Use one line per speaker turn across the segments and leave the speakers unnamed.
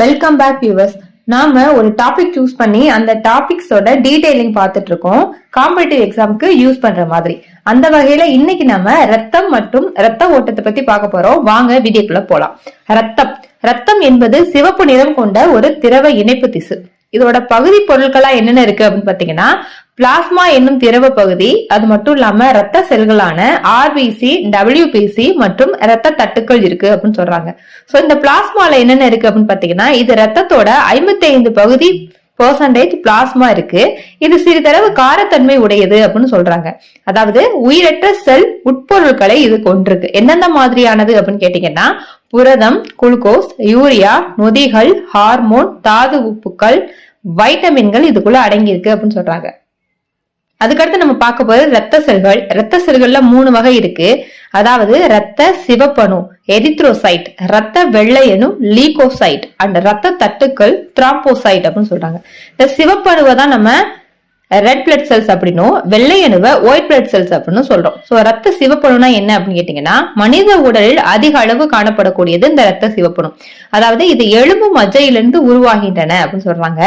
Welcome back viewers நாம ஒரு topic choose பண்ணி அந்த டாபிக்ஸோட டீடைலிங் பார்த்துட்டு இருக்கோம். காம்படிட்டிவ் எக்ஸாம்க்கு யூஸ் பண்ற மாதிரி. அந்த வகையில இன்னைக்கு நம்ம ரத்தம் மற்றும் ரத்த ஓட்டத்தை பத்தி பார்க்க போறோம். வாங்க வீடியோக்குள்ள போலாம். ரத்தம். ரத்தம் என்பது சிவப்பு நிறம் கொண்ட ஒரு திரவ இணைப்பு திசு. இதோட பகுதி பொருட்களா என்னென்ன இருக்கு அப்படின்னு பாத்தீங்கன்னா பிளாஸ்மா என்னும் திரவ பகுதி அது மட்டும் இல்லாம ரத்த செல்களான ஆர்பிசி டபிள்யூபிசி மற்றும் ரத்த தட்டுக்கள் இருக்கு அப்படின்னு சொல்றாங்க. சோ இந்த பிளாஸ்மால என்னென்ன இருக்கு அப்படின்னு பாத்தீங்கன்னா இது ரத்தத்தோட ஐம்பத்தி ஐந்து பகுதி பெர்சன்டேஜ் பிளாஸ்மா இருக்கு. இது சிறிதளவு காரத்தன்மை உடையது அப்படின்னு சொல்றாங்க. அதாவது உயிரற்ற செல் உட்பொருட்களை இது கொண்டிருக்கு. எந்தெந்த மாதிரியானது அப்படின்னு கேட்டீங்கன்னா புரதம் குளுக்கோஸ் யூரியா நொதிகள் ஹார்மோன் தாது உப்புக்கள் வைட்டமின்கள் இதுக்குள்ள அடங்கியிருக்கு அப்படின்னு சொல்றாங்க. அதுக்கடுத்து நம்ம பார்க்க போறது ரத்த செல்கள். ரத்த செல்கள்ல மூணு வகை இருக்கு. அதாவது ரத்த சிவப்பணு எரித்ரோசைட் ரத்த வெள்ளையணு லீகோசைட் அண்ட் ரத்த தட்டுக்கள் திராம்போசைட் அப்படின்னு சொல்றாங்க. இந்த சிவப்பணுவை தான் நம்ம ரெட் பிளட் செல்ஸ் அப்படின்னும் வெள்ளை அணுவை ஒயிட் பிளட் செல்ஸ் அப்படின்னு சொல்றோம். சோ ரத்த சிவப்பணுனா என்ன அப்படின்னு கேட்டீங்கன்னா மனித உடலில் அதிக அளவு காணப்படக்கூடியது இந்த ரத்த சிவப்பணு. அதாவது இது எலும்பு மஜ்ஜையிலிருந்து உருவாகின்றன அப்படின்னு சொல்றாங்க.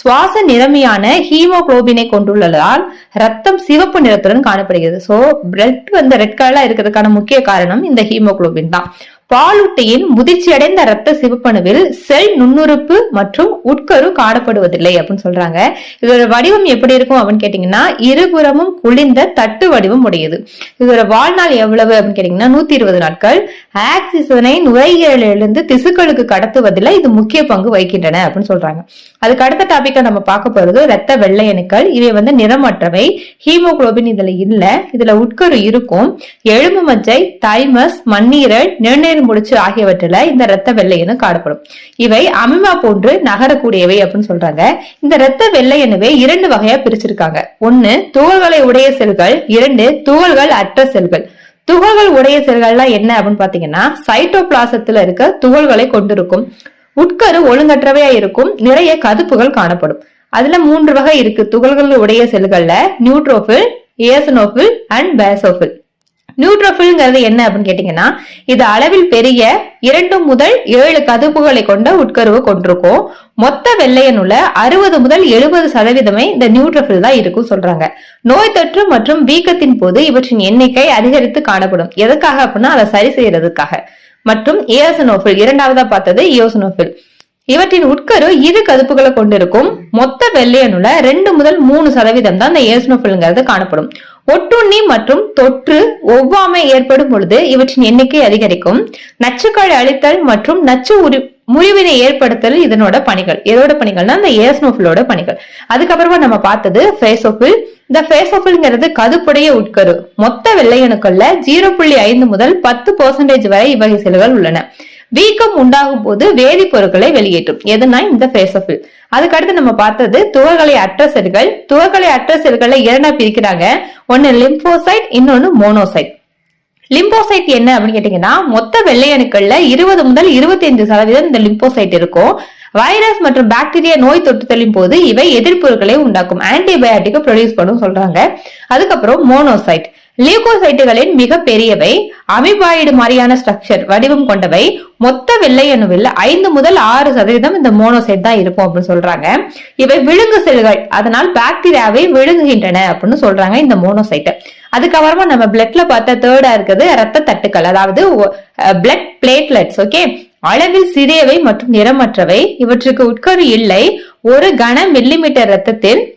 சுவாச நிறமையான ஹீமோகுளோபினை கொண்டுள்ளதால் ரத்தம் சிவப்பு நிறத்துடன் காணப்படுகிறது. சோ பிளட் வந்து ரெட் கலர்ல இருக்கிறதுக்கான முக்கிய காரணம் இந்த ஹீமோகுளோபின் தான். பாலூட்டியின் முதிர்ச்சியடைந்த ரத்த சிவப்பணுவில் செல் நுண்ணுறுப்பு மற்றும் உட்கரு காணப்படுவதில்லை அப்படின்னு சொல்றாங்க. இதோட வடிவம் எப்படி இருக்கும் அப்படின்னு கேட்டீங்கன்னா இருபுறமும் குளிர்ந்த தட்டு வடிவம் உடையது. இதோட வாழ்நாள் எவ்வளவு அப்படின்னு கேட்டீங்கன்னா நூத்தி இருபது நாட்கள். ஆக்சிசனை நுரையீரலிருந்து திசுக்களுக்கு கடத்துவதில் இது முக்கிய பங்கு வகிக்கின்றன அப்படின்னு சொல்றாங்க. அதுக்கு அடுத்த டாபிக்கை நம்ம பார்க்க போறது ரத்த வெள்ளையணுக்கள் இவை வந்து நிறமற்றவை. ஹீமோகுளோபின் இதுல இல்ல. இதுல உட்கரு இருக்கும். எலும்பு மஜ்ஜை தைமஸ் மண்ணீரல் நிர்ணய நீர் முடிச்சு ஆகியவற்றில இந்த ரத்த வெள்ளையணு காணப்படும். இவை அமிமா போன்று நகரக்கூடியவை அப்படின்னு சொல்றாங்க. இந்த இரத்த வெள்ளையணுவை இரண்டு வகையா பிரிச்சிருக்காங்க. ஒன்னு துகள்களை உடைய செல்கள். இரண்டு துகள்கள் அற்ற செல்கள். துகள்கள் உடைய செல்கள்லாம் என்ன அப்படின்னு பாத்தீங்கன்னா சைட்டோபிளாசத்துல இருக்க துகள்களை கொண்டிருக்கும். உட்கரு ஒழுங்கற்றவையா இருக்கும். நிறைய கதுப்புகள் காணப்படும். அதுல மூன்று வகை இருக்கு. துகள்கள் உடைய செல்கள்ல நியூட்ரோபில் ஏசனோபில் அண்ட் பேசோபில் நியூட்ரோபில்ங்கிறது என்ன அப்படின்னு கேட்டீங்கன்னா இது அளவில் பெரிய இரண்டு முதல் ஏழு கதுப்புகளை கொண்ட உட்கருவு கொண்டிருக்கும். மொத்த வெள்ளையனுள்ள அறுபது முதல் எழுபது சதவீதமே இந்த நியூட்ரோபில் தான் இருக்கும் சொல்றாங்க. நோய் தொற்று மற்றும் வீக்கத்தின் போது இவற்றின் எண்ணிக்கை அதிகரித்து காணப்படும். எதுக்காக அப்படின்னா அதை சரி செய்யறதுக்காக. மற்றும் ஏசனோபில் இரண்டாவதா பார்த்தது யோசனோபில் இவற்றின் உட்கரு இரு கதுப்புகளை கொண்டிருக்கும். மொத்த வெள்ளையனுல ரெண்டு முதல் மூணு சதவீதம் தான் இந்த ஏசுனோபில்ங்கிறது காணப்படும். ஒட்டுண்ணி மற்றும் தொற்று ஒவ்வாமை ஏற்படும் பொழுது இவற்றின் எண்ணிக்கை அதிகரிக்கும். நச்சுக்கள் அழித்தல் மற்றும் நச்சு உரி முறிவினை ஏற்படுத்தல் இதனோட பணிகள். எதோட பணிகள்னா இந்த ஏஸ்னோபிலோட பணிகள். அதுக்கப்புறமா நம்ம பார்த்தது ஃபேசோபில் இந்த ஃபேசோபில்ங்கிறது கதுப்புடைய உட்கரு. மொத்த வெள்ளையணுக்கள்ல ஜீரோ புள்ளி ஐந்து முதல் பத்து பர்சன்டேஜ் வரை இவ்வகை செல்கள் உள்ளன. வீக்கம் உண்டாகும் போது வேதிப்பொருட்களை வெளியேற்றும். எதுனா இந்த பேசபில் அதுக்கடுத்து நம்ம பார்த்தது துவர்களை அற்ற செல்கள். துவர்களை அற்ற செல்களை இரண்டா பிரிக்கிறாங்க. ஒன்னு லிம்போசைட் இன்னொன்னு மோனோசைட் லிம்போசைட் என்ன அப்படின்னு கேட்டீங்கன்னா மொத்த வெள்ளை அணுக்கள்ல இருபது முதல் இருபத்தி ஐந்து சதவீதம் இந்த லிம்போசைட் இருக்கும். வைரஸ் மற்றும் பாக்டீரியா நோய் தொற்றுதலின் போது இவை எதிர்ப்புகளை உண்டாக்கும். ஆன்டிபயோட்டிக்கை ப்ரொடியூஸ் பண்ணும் சொல்றாங்க. அதுக்கப்புறம் மோனோசைட் லியூகோசைட்டுகளின் மிக பெரியவை அமிபாய்டு மாதிரியான ஸ்ட்ரக்சர் வடிவம் கொண்டவை மொத்த வெள்ளை அணுவில் ஐந்து முதல் ஆறு சதவீதம் இந்த மோனோசைட் தான் இருக்கும் அப்படின்னு சொல்றாங்க. இவை விழுங்கு செல்கள். அதனால் பாக்டீரியாவை விழுங்குகின்றன அப்படின்னு சொல்றாங்க இந்த மோனோசைட் அதுக்கப்புறமா நம்ம பிளட்ல பார்த்தா தேர்டா இருக்குது ரத்த தட்டுக்கள். அதாவது பிளட் பிளேட்லெட்ஸ் ஓகே அளவில் சிறியவை மற்றும் நிறமற்றவை. இவற்றுக்கு உட்கரு இல்லை. ஒரு கன மில்லிமீட்டர் ரத்தத்தில்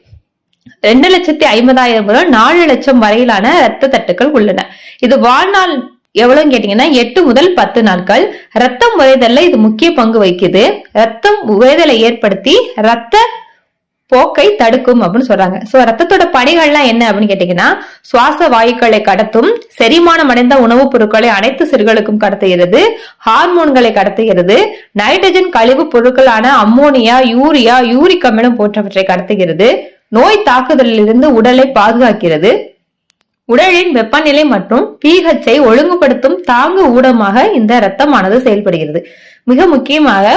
ரெண்டு லட்சத்தி ஐம்பதாயிரம் முதல் நாலு லட்சம் வரையிலான ரத்த தட்டுக்கள் உள்ளன. இது வாழ்நாள் எவ்வளவுன்னு கேட்டீங்கன்னா எட்டு முதல் பத்து நாட்கள். ரத்தம் உறைதல்ல இது முக்கிய பங்கு வகிக்குது. ரத்தம் உறைதலை ஏற்படுத்தி ரத்த போக்கை தடுக்கும் அப்படின்னு சொல்றாங்க. சோ ரத்தத்தோட பணிகள்லாம் என்ன அப்படின்னு கேட்டீங்கன்னா சுவாச வாயுக்களை கடத்தும் செரிமானம் அடைந்த உணவுப் பொருட்களை அனைத்து சிறுகளுக்கும் கடத்துகிறது ஹார்மோன்களை கடத்துகிறது நைட்ரஜன் கழிவு பொருட்களான அம்மோனியா யூரியா யூரிக் அமிலம் போன்றவற்றை கடத்துகிறது நோய் தாக்குதலிலிருந்து உடலை பாதுகாக்கிறது உடலின் வெப்பநிலை மற்றும் பிஹெச்சை ஒழுங்குபடுத்தும் தாங்கு ஊடமாக இந்த ரத்தமானது செயல்படுகிறது. மிக முக்கியமாக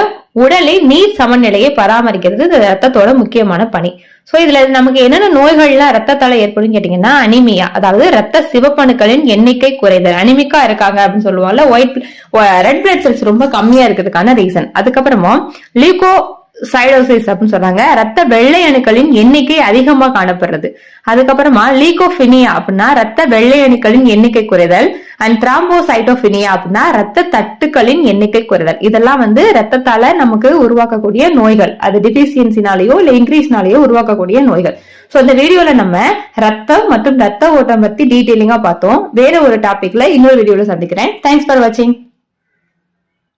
உடலை நீர் சமநிலையை பராமரிக்கிறது. இந்த ரத்தத்தோட முக்கியமான பணி. சோ இதுல நமக்கு என்னென்ன நோய்கள்லாம் ரத்தத்தால ஏற்படும் கேட்டீங்கன்னா அனிமியா அதாவது ரத்த சிவப்பணுக்களின் எண்ணிக்கை குறைதல். அனிமிக்கா இருக்காங்க அப்படின்னு சொல்லுவாங்கல்ல ஒயிட் ரெட் பிளட் செல்ஸ் ரொம்ப கம்மியா இருக்கிறதுக்கான ரீசன் அதுக்கப்புறமா லியூகோ சைடோசைஸ் அப்படின்னு சொல்றாங்க ரத்த வெள்ளை அணுக்களின் எண்ணிக்கை அதிகமா காணப்படுறது. அதுக்கப்புறமா லீகோபினியா அப்படின்னா ரத்த வெள்ளை அணுக்களின் எண்ணிக்கை குறைதல் அண்ட் திராம்போசைட்டோபினியா அப்படின்னா ரத்த தட்டுக்களின் எண்ணிக்கை குறைதல். இதெல்லாம் வந்து ரத்தத்தால நமக்கு உருவாக்கக்கூடிய நோய்கள். அது டிபிசியன்சினாலேயோ இல்ல இன்க்ரீஸ்னாலேயோ உருவாக்கக்கூடிய நோய்கள். சோ இந்த வீடியோல நம்ம ரத்தம் மற்றும் ரத்த ஓட்டம் பத்தி டீட்டெயிலிங்கா பார்த்தோம். வேற ஒரு டாபிக்ல இன்னொரு வீடியோல சந்திக்கிறேன். தேங்க்ஸ் ஃபார் வாட்சிங்